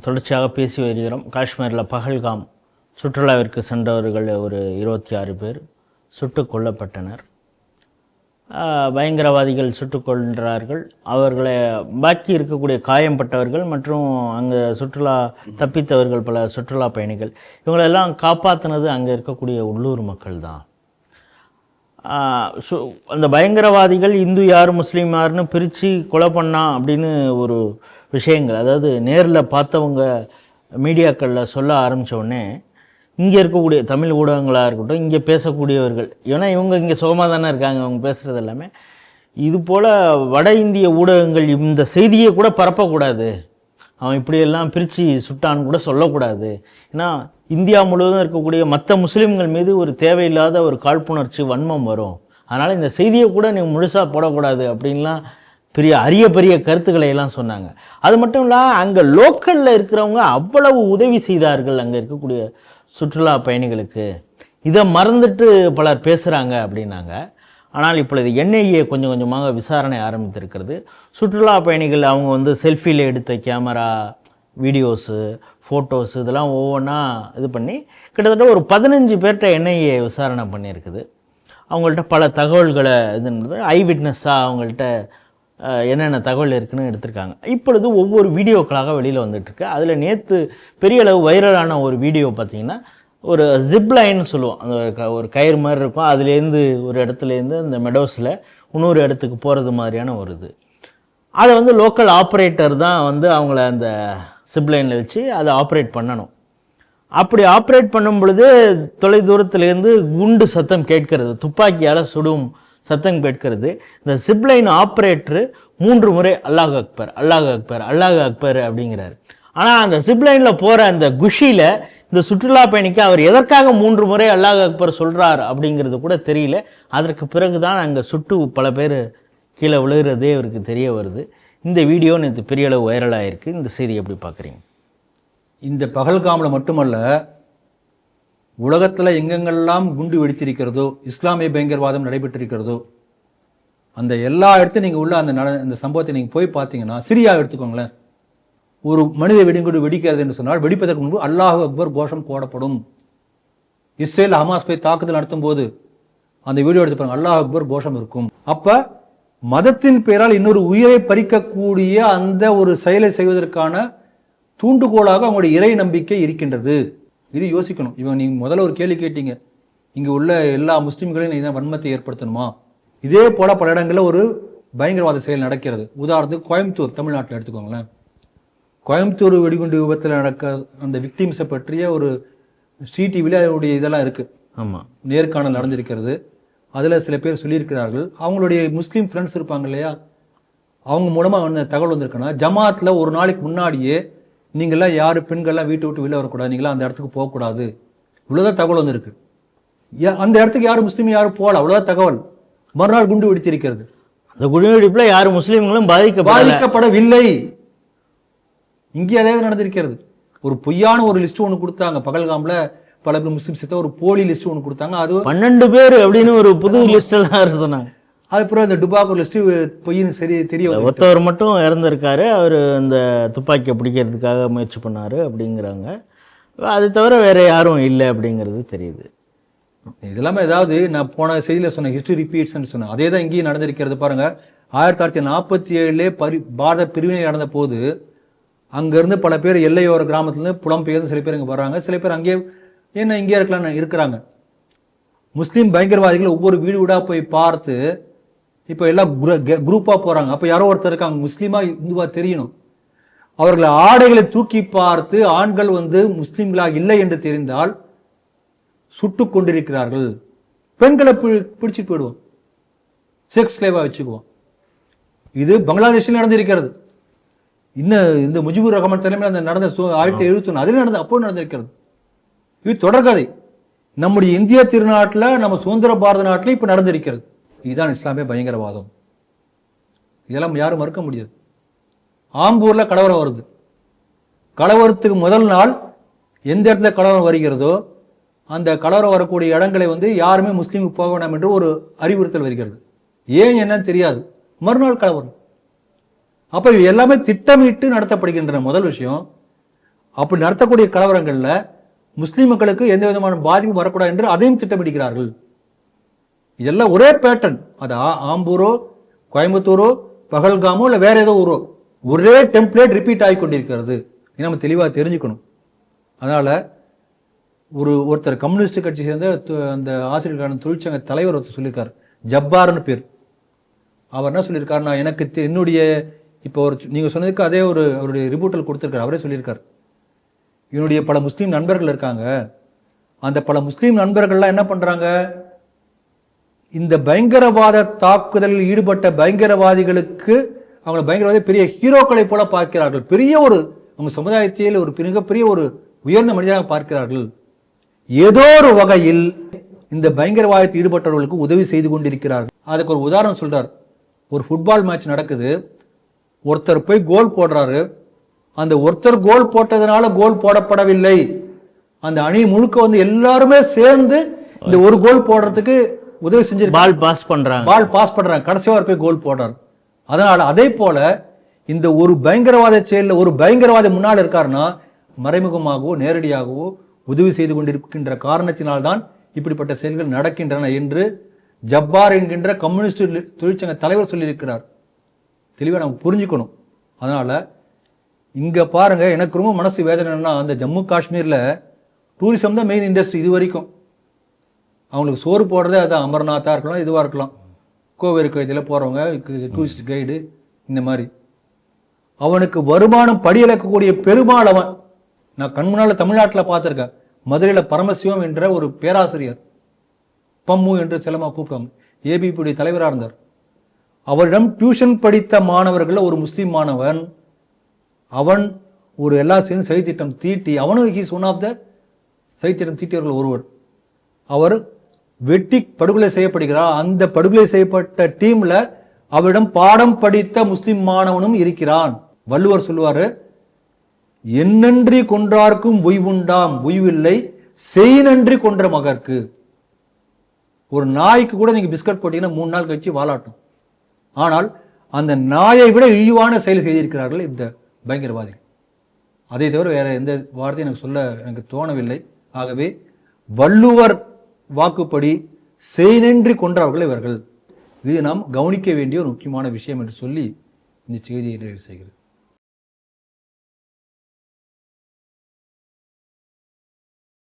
தொடர்ச்சியாக பேசி வருகிறோம். காஷ்மீரில் பகல்காம் சுற்றுலாவிற்கு சென்றவர்கள் ஒரு இருபத்தி ஆறு பேர் சுட்டு கொல்லப்பட்டனர். பயங்கரவாதிகள் சுட்டு கொள்கிறார்கள் அவர்களை பாக்கி இருக்கக்கூடிய காயம்பட்டவர்கள் மற்றும் அங்கே சுற்றுலா தப்பித்தவர்கள் பல சுற்றுலா பயணிகள். இவங்களெல்லாம் காப்பாற்றினது அங்கே இருக்கக்கூடிய உள்ளூர் மக்கள் தான் சு- அந்த பயங்கரவாதிகள் இந்து யார் முஸ்லீம் யாருன்னு பிரித்து கொலை பண்ணா அப்படின்னு ஒரு விஷயங்கள். அதாவது நேரில் பார்த்தவங்க மீடியாக்களில் சொல்ல ஆரம்பித்தோடனே இங்கே இருக்கக்கூடிய தமிழ் ஊடகங்களாக இருக்கட்டும் இங்கே பேசக்கூடியவர்கள் ஏன்னா இவங்க இங்கே சுகமாக தானே இருக்காங்க அவங்க பேசுகிறது எல்லாமே. இது போல் வட இந்திய ஊடகங்கள் இந்த செய்தியை கூட பரப்பக்கூடாது. அவன் இப்படியெல்லாம் பிரித்து சுட்டான்னு கூட சொல்லக்கூடாது. ஏன்னா இந்தியா முழுவதும் இருக்கக்கூடிய மற்ற முஸ்லீம்கள் மீது ஒரு தேவையில்லாத ஒரு காழ்ப்புணர்ச்சி வன்மம் வரும். அதனால் இந்த செய்தியை கூட நீங்கள் முழுசாக போடக்கூடாது அப்படின்லாம் பெரிய அரிய பெரிய கருத்துக்களை எல்லாம் சொன்னாங்க. அது மட்டும் இல்லாமல் அங்கே லோக்கலில் இருக்கிறவங்க அவ்வளவு உதவி செய்தார்கள் அங்கே இருக்கக்கூடிய சுற்றுலா பயணிகளுக்கு. இதை மறந்துட்டு பலர் பேசுகிறாங்க அப்படின்னாங்க. ஆனால் இப்பொழுது என்ஐஏ கொஞ்சம் கொஞ்சமாக விசாரணை ஆரம்பித்திருக்கிறது. சுற்றுலா பயணிகள் அவங்க வந்து செல்ஃபியில் எடுத்த கேமரா வீடியோஸு ஃபோட்டோஸ் இதெல்லாம் ஒவ்வொன்றா இது பண்ணி கிட்டத்தட்ட ஒரு பதினஞ்சு பேர்கிட்ட என்ஐஏ விசாரணை பண்ணியிருக்குது. அவங்கள்ட்ட பல தகவல்களை இதுன்றது ஐ விட்னஸாக அவங்கள்ட்ட என்னென்ன தகவல் இருக்குன்னு எடுத்திருக்காங்க. இப்பொழுது ஒவ்வொரு வீடியோக்களாக வெளியில் வந்துட்டுருக்கு. அதில் நேற்று பெரிய அளவு வைரலான ஒரு வீடியோ பார்த்தீங்கன்னா ஒரு ஜிப்லைன்னு சொல்லுவோம். அந்த ஒரு க- ஒரு கயிறு மாதிரி இருக்கும். அதுலேருந்து ஒரு இடத்துலேருந்து அந்த மெடோஸில் இன்னொரு இடத்துக்கு போகிறது மாதிரியான ஒரு இது. அதை வந்து லோக்கல் ஆப்ரேட்டர் தான் வந்து அவங்கள அந்த சிப்லைனில் வச்சு அதை ஆப்ரேட் பண்ணணும். அப்படி ஆப்ரேட் பண்ணும் பொழுது தொலை தூரத்துலேருந்து குண்டு சத்தம் கேட்கிறது துப்பாக்கியால் சுடும் சத்தம் கேட்கிறது. இந்த சிப்லைன் ஆப்ரேட்டரு மூன்று முறை அல்லாஹ் அக்பர் அல்லாஹ் அக்பர் அல்லாஹ் அக்பர் அப்படிங்கிறாரு. ஆனால் அந்த சிப்லைனில் போகிற அந்த குஷியில் இந்த சுற்றுலா பயணிக்கு அவர் எதற்காக மூன்று முறை அல்லாஹ் அக்பர் சொல்கிறார் அப்படிங்கிறது கூட தெரியல. அதற்கு பிறகு தான் அங்கே சுட்டு பல பேர் கீழே விழுகிறதே அவருக்கு தெரிய வருது. இந்த வீடியோ நேற்று பெரிய அளவு வைரலாக இருக்குது இந்த செய்தி எப்படி பார்க்குறீங்க? இந்த பகல்காமில் மட்டுமல்ல உலகத்தில் எங்கெங்கெல்லாம் குண்டு வெடித்திருக்கிறதோ இஸ்லாமிய பயங்கரவாதம் நடைபெற்றிருக்கிறதோ அந்த எல்லா இடத்தையும் நீங்கள் உள்ள அந்த நட அந்த சம்பவத்தை நீங்கள் போய் பார்த்தீங்கன்னா சிரியா எடுத்துக்கோங்களேன். ஒரு மனித வெடிங்குண்டு வெடிக்கிறது என்று சொன்னால் வெடிப்பதற்கு முன்பு அல்லாஹ் அக்பர் கோஷம் போடப்படும். இஸ்ரேல் ஹமாஸ் போய் தாக்குதல் நடத்தும் போது அந்த வீடியோ எடுத்து பாருங்க அல்லாஹ் அக்பர் கோஷம் இருக்கும். அப்ப மதத்தின் பெயரால் இன்னொரு உயிரை பறிக்கக்கூடிய அந்த ஒரு செயலை செய்வதற்கான தூண்டுகோலாக அவங்களுடைய இறை நம்பிக்கை இருக்கின்றது. இது யோசிக்கணும். இவன் நீங்க முதல்ல ஒரு கேள்வி கேட்டீங்க. இங்க உள்ள எல்லா முஸ்லிம்களையும் நீங்க தான் வன்மத்தை ஏற்படுத்தணுமா? இதே போல பல இடங்கள்ல ஒரு பயங்கரவாத செயல் நடக்கிறது. உதாரணத்துக்கு கோயம்புத்தூர் தமிழ்நாட்டில் எடுத்துக்கோங்களேன். கோயம்புத்தூர் வெடிகுண்டு விபத்தில் நடக்க அந்த விக்டிம்ஸை பற்றிய ஒரு சிடிவியில் அதனுடைய இதெல்லாம் இருக்கு. ஆமாம் நேர்காணல் நடந்திருக்கிறது. அதில் சில பேர் சொல்லியிருக்கிறார்கள். அவங்களுடைய முஸ்லீம் ஃப்ரெண்ட்ஸ் இருப்பாங்க இல்லையா? அவங்க மூலமாக வந்து தகவல் வந்திருக்குன்னா ஜமாத்தில் ஒரு நாளைக்கு முன்னாடியே நீங்களாம் யார் பெண்கள்லாம் வீட்டை விட்டு வெளில வரக்கூடாது நீங்களாம் அந்த இடத்துக்கு போகக்கூடாது. இவ்வளோதான் தகவல் வந்திருக்கு. யா- அந்த இடத்துக்கு யாரும் முஸ்லீம் யாரும் போகல? அவ்வளோதான் தகவல். மறுநாள் குண்டு வெடித்திருக்கிறது. அந்த குடிவெடிப்பில் யார் முஸ்லீம்களும் பாதிக்கப்படல. பாதிக்கப்படவில்லை. இங்கே அதே நடந்திருக்கிறது. ஒரு பொய்யான ஒரு லிஸ்ட் ஒன்று கொடுத்தாங்க. பகல்காம்ல பல முஸ்லீம் சேர்த்த ஒரு போலி லிஸ்ட் ஒன்று கொடுத்தாங்க. அது பன்னெண்டு பேர் அப்படின்னு ஒரு புது லிஸ்ட் எல்லாம் சொன்னாங்க. அதுக்கப்புறம் இந்த டுபாக்கோ லிஸ்ட் பொய்ன்னு சரி தெரிய. ஒருத்தவர் மட்டும் இறந்திருக்காரு. அவர் இந்த துப்பாக்கியை பிடிக்கிறதுக்காக முயற்சி பண்ணாரு அப்படிங்கிறாங்க. அது தவிர வேற யாரும் இல்லை அப்படிங்கிறது தெரியுது. இதெல்லாமே ஏதாவது நான் போன செய்தியில சொன்ன ஹிஸ்டரி ரிப்பீட்ஸ்னு சொன்னேன். அதே தான் இங்கேயும் நடந்திருக்கிறது பாருங்க. ஆயிரத்தி தொள்ளாயிரத்தி நாற்பத்தி ஏழுலே பரி பாரத பிரிவினை நடந்த போது அங்கிருந்து பல பேர் எல்லையோர கிராமத்துலேருந்து புலம்பெயர்ந்து சில பேர் இங்கே வர்றாங்க. சில பேர் அங்கேயே என்ன இங்கே இருக்கலாம்னு இருக்கிறாங்க. முஸ்லீம் பயங்கரவாதிகள் ஒவ்வொரு வீடு வீடாக போய் பார்த்து இப்போ எல்லாம் குரூப்பாக போகிறாங்க அப்போ யாரோ ஒருத்தர் இருக்காங்க. முஸ்லீமா இந்துவா தெரியணும். அவர்களை ஆடைகளை தூக்கி பார்த்து ஆண்கள் வந்து முஸ்லீம்களாக இல்லை என்று தெரிந்தால் சுட்டுக் கொண்டிருக்கிறார்கள். பெண்களை பி- பிடிச்சிட்டு போயிடுவோம். செக்ஸ் ஸ்லேவா வச்சுக்குவோம். இது பங்களாதேஷில் நடந்திருக்கிறது. இன்னும் இந்த முஜிபுர் ரஹ்மான் தலைமையில் அந்த நடந்த ஆயிரத்தி எழுபத்தி ஒன்று அதில் நடந்த அப்போ நடந்திருக்கிறது. இது தொடர்கதை. நம்முடைய இந்திய திருநாட்டில் நம்ம சுதந்திர பாரத நாட்டில் இப்போ நடந்திருக்கிறது. இதுதான் இஸ்லாமிய பயங்கரவாதம். இதெல்லாம் யாரும் மறுக்க முடியாது. ஆம்பூர்ல கலவரம் வருது. கலவரத்துக்கு முதல் நாள் எந்த இடத்துல கலவரம் வருகிறதோ அந்த கலவரம் வரக்கூடிய இடங்களை வந்து யாருமே முஸ்லீமுக்கு போக வேண்டாம் என்று ஒரு அறிவுறுத்தல் வருகிறது. ஏன் என்னன்னு தெரியாது. மறுநாள் கலவரம். அப்ப இவை எல்லாமே திட்டமிட்டு நடத்தப்படுகின்றன. முதல் விஷயம் அப்படி நடத்தக்கூடிய கலவரங்கள்ல முஸ்லீம் மக்களுக்கு எந்த விதமான பாதிப்பும் வரக்கூடாது என்று அதையும் திட்டமிடுகிறார்கள். இதெல்லாம் ஒரே பேட்டர்ன் அது ஆம்பூரோ கோயம்புத்தூரோ பகல்காமோ இல்லை வேற ஏதோ ஊரோ. ஒரே டெம்ப்ளேட் ரிப்பீட் ஆகி கொண்டிருக்கிறது. நம்ம தெளிவாக தெரிஞ்சுக்கணும். அதனால் ஒரு ஒருத்தர் கம்யூனிஸ்ட் கட்சி சேர்ந்த அந்த ஆசிரியர்களான தொழிற்சங்க தலைவர் ஒருத்தர் சொல்லியிருக்கார் ஜப்பார்னு பேர். அவர் என்ன சொல்லியிருக்காருன்னா எனக்கு தெ- என்னுடைய இப்போ ஒரு நீங்கள் சொன்னதுக்கு அதே ஒரு அவருடைய ரிப்போர்ட்டில் கொடுத்திருக்காரு. அவரே சொல்லியிருக்கார் என்னுடைய பல முஸ்லீம் நண்பர்கள் இருக்காங்க. அந்த பல முஸ்லீம் நண்பர்கள்லாம் என்ன பண்ணுறாங்க இந்த பயங்கரவாத தாக்குதலில் ஈடுபட்ட பயங்கரவாதிகளுக்கு அவங்க பயங்கரவாதி பெரிய ஹீரோக்களை போல பார்க்கிறார்கள். பெரிய ஒரு அவங்க சமுதாயத்தில் ஒரு மிகப்பெரிய ஒரு உயர்ந்த மனிதராக பார்க்கிறார்கள். ஏதோ ஒரு வகையில் இந்த பயங்கரவாதத்தில் ஈடுபட்டவர்களுக்கு உதவி செய்து கொண்டிருக்கிறார்கள். அதுக்கு ஒரு உதாரணம் சொல்றார். ஒரு ஃபுட்பால் மேட்ச் நடக்குது. ஒருத்தர் போய் கோல் போடுறாரு. அந்த ஒருத்தர் கோல் போட்டதுனால கோல் போடப்படவில்லை. அந்த அணி முழுக்க வந்து எல்லாருமே சேர்ந்து இந்த ஒரு கோல் போடுறதுக்கு உதவி செஞ்சிருக்காங்க. பால் பாஸ் பண்றாங்க. பால் பாஸ் பண்றாங்க. கடைசி அவர் போய் கோல் போடுறார். அதனால அதே போல இந்த ஒரு பயங்கரவாத செயல்ல ஒரு பயங்கரவாதி முன்னால் இருக்காருன்னா மறைமுகமாகவோ நேரடியாகவோ உதவி செய்து கொண்டிருக்கின்ற காரணத்தினால்தான் இப்படிப்பட்ட செயல்கள் நடக்கின்றன என்று ஜப்பார் என்கின்ற கம்யூனிஸ்ட் தொழிற்சங்க தலைவர் சொல்லியிருக்கிறார். தெளிவா நம்ம புரிஞ்சுக்கணும். அதனால இங்க பாருங்க எனக்கு ரொம்ப மனசு வேதனைன்னா அந்த ஜம்மு காஷ்மீர்ல டூரிசம் தான் மெயின் இண்டஸ்ட்ரி இது வரைக்கும். அவங்களுக்கு சோறு போடுறதே அது அமர்நாத்தாக இருக்கலாம் இதுவாக இருக்கலாம். கோவிலுக்கு இதில் போகிறவங்க டூரிஸ்ட் கைடு இந்த மாதிரி. அவனுக்கு வருமானம் படியளக்கக்கூடிய பெருமாள் அவன். நான் கண் முன்னால் தமிழ்நாட்டில் பார்த்துருக்கேன். மதுரையில் பரமசிவம் என்ற ஒரு பேராசிரியர். பம்மு என்று செல்லமா கூப்பிட்டாங்க. ஏபிபியுடைய தலைவராக இருந்தார். அவரிடம் டியூஷன் படித்த மாணவர்களில் ஒரு முஸ்லீம் மாணவன் அவன் ஒரு எல்லா சேர்ந்து சதித்திட்டம் தீட்டி அவனும் ஹீஸ் ஒன் ஆஃப் த செய்தித்திட்டம் தீட்டியவர்கள் ஒருவர். அவர் வெட்டி படுகொலை செய்யப்படுகிறார் அந்த படுகொலை செய்யப்பட்ட டீம்ல அவரிடம் பாடம் படித்த முஸ்லிம் மாணவனும் இருக்கிறான். வள்ளுவர் சொல்லுவாரு என்னன்றி கொன்றார்க்கும் உய்வுண்டாம் உய்வில்லை செய் நன்றி கொன்ற மகற்கு. ஒரு நாய்க்கு கூட நீங்க பிஸ்கட் போட்டீங்கன்னா மூணு நாள் கழிச்சு வாலாட்டும். ஆனால் அந்த நாயை விட இழிவான செயல் செய்திருக்கிறார்கள் இந்த பயங்கரவாதிகள் அதை தவிர வேற எந்த வார்த்தையும் எனக்கு சொல்ல எனக்கு தோணவில்லை. ஆகவே வள்ளுவர் வாக்குப்படி செய்நின்றி கொன்றவர்கள் இவர்கள். இது நாம் கவனிக்க வேண்டிய ஒரு முக்கியமான விஷயம் என்று சொல்லி இந்த செய்தியை நிறைவு செய்கிறது